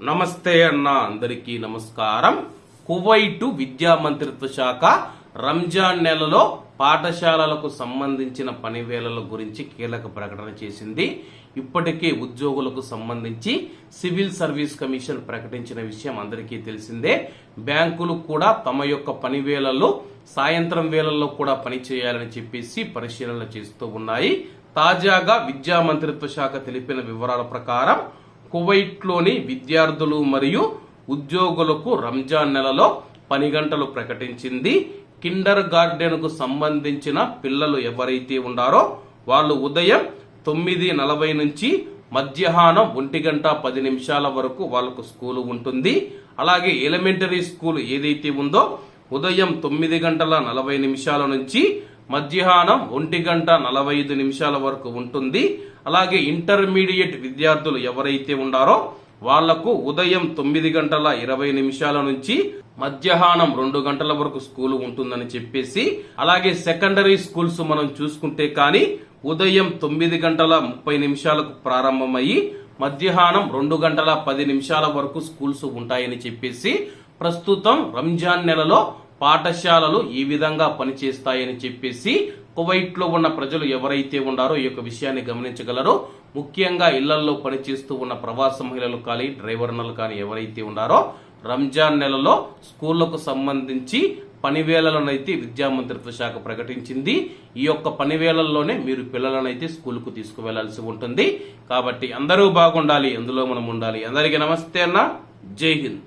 నమస్తే అన్న అందరికీ నమస్కారం. కువైటు విద్యా మంత్రిత్వ శాఖ రంజాన్ నెలలో పాఠశాలలకు సంబంధించిన పనివేళల గురించి కీలక ప్రకటన చేసింది. ఇప్పటికే ఉద్యోగులకు సంబంధించి సివిల్ సర్వీస్ కమిషన్ ప్రకటించిన విషయం అందరికీ తెలిసిందే. బ్యాంకులు కూడా తమ యొక్క పనివేళల్లో సాయంత్రం వేళల్లో కూడా పని చేయాలని చెప్పేసి పరిశీలన చేస్తూ ఉన్నాయి. తాజాగా విద్యా మంత్రిత్వ శాఖ తెలిపిన వివరాల ప్రకారం కువైట్లోని విద్యార్థులు మరియు ఉద్యోగులకు రంజాన్ నెలలో పని గంటలు ప్రకటించింది. కిండర్ గార్డెన్కు సంబంధించిన పిల్లలు ఎవరైతే ఉన్నారో వాళ్ళు ఉదయం తొమ్మిది నలభై నుంచి మధ్యాహ్నం ఒంటి గంట పది నిమిషాల వరకు వాళ్ళకు స్కూలు ఉంటుంది. అలాగే ఎలిమెంటరీ స్కూల్ ఏదైతే ఉందో ఉదయం తొమ్మిది గంటల నలభై నిమిషాల నుంచి మధ్యాహ్నం ఒంటి గంట నలభై ఐదు నిమిషాల వరకు ఉంటుంది. అలాగే ఇంటర్మీడియట్ విద్యార్థులు ఎవరైతే ఉన్నారో వాళ్ళకు ఉదయం తొమ్మిది గంటల ఇరవై నిమిషాల నుంచి మధ్యాహ్నం రెండు గంటల వరకు స్కూల్ ఉంటుందని చెప్పేసి అలాగే సెకండరీ స్కూల్స్ మనం చూసుకుంటే కానీ ఉదయం తొమ్మిది గంటల ముప్పై నిమిషాలకు ప్రారంభమయ్యి మధ్యాహ్నం రెండు గంటల పది నిమిషాల వరకు స్కూల్స్ ఉంటాయని చెప్పేసి ప్రస్తుతం రంజాన్ నెలలో పాఠశాలలు ఈ విధంగా పనిచేస్తాయని చెప్పేసి కువైట్లో ఉన్న ప్రజలు ఎవరైతే ఉన్నారో ఈ యొక్క విషయాన్ని గమనించగలరో. ముఖ్యంగా ఇళ్ళలో పనిచేస్తూ ఉన్న ప్రవాస మహిళలు కానీ డ్రైవర్నలు కానీ ఎవరైతే ఉన్నారో రంజాన్ నెలలో స్కూళ్ళకు సంబంధించి పనివేళలనైతే విద్యా మంత్రిత్వ శాఖ ప్రకటించింది. ఈ యొక్క పనివేళల్లోనే మీరు పిల్లలనైతే స్కూల్కు తీసుకువెళ్ళాల్సి ఉంటుంది. కాబట్టి అందరూ బాగుండాలి అందులో మనం ఉండాలి. అందరికీ నమస్తే అన్న. జై హింద్.